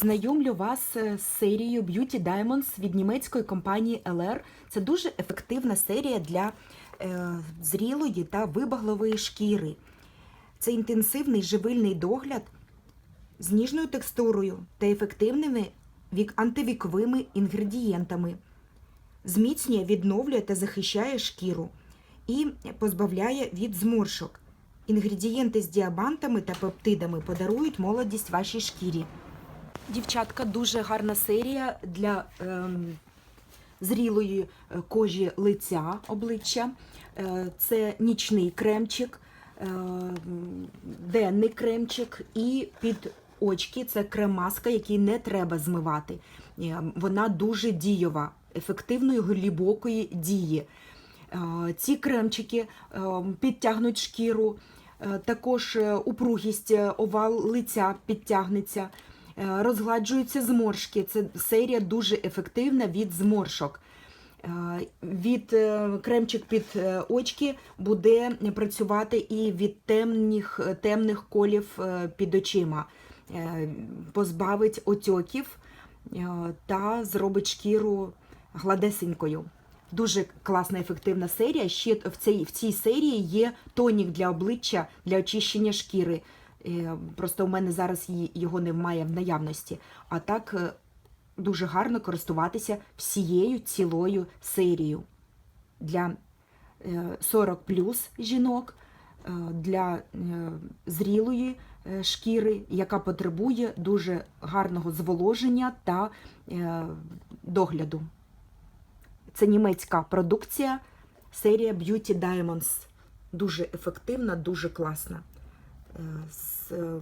Знайомлю вас е, з серією Beauty Diamonds від німецької компанії LR. Це дуже ефективна серія для е, зрілої та вибаглової шкіри. Це інтенсивний живильний догляд з ніжною текстурою та ефективними вік- антивіковими інгредієнтами. Зміцнює, відновлює та захищає шкіру і позбавляє від зморшок. Інгредієнти з діамантами та пептидами подарують молодість вашій шкірі. Дівчатка, дуже гарна серія для ем, зрілої е, кожі лиця обличчя. Е, це нічний кремчик, е, денний кремчик і під очки це крем-маска, який не треба змивати. Е, Вона дуже дієва, ефективної глибокої дії. Е, Ці кремчики е, підтягнуть шкіру, е, також е, упругість овал лиця підтягнеться, розгладжуються зморшки. Це серія дуже ефективна від зморшок. Е, Від е, кремчик під е, очки буде працювати і від темних, темних колів е, під очима, Е, позбавить отьоків е, та зробить шкіру гладесенькою. Дуже класна ефективна серія. Ще в цій, в цій серії є тонік для обличчя для очищення шкіри. Е, Просто у мене зараз його немає в наявності. А так е, дуже гарно користуватися всією цілою серією для е, 40 плюс жінок, е, для е, зрілої е, шкіри, яка потребує дуже гарного зволоження та е, догляду. Це німецька продукція, серія Beauty Diamonds. Дуже ефективна, дуже класна. Е, з, е,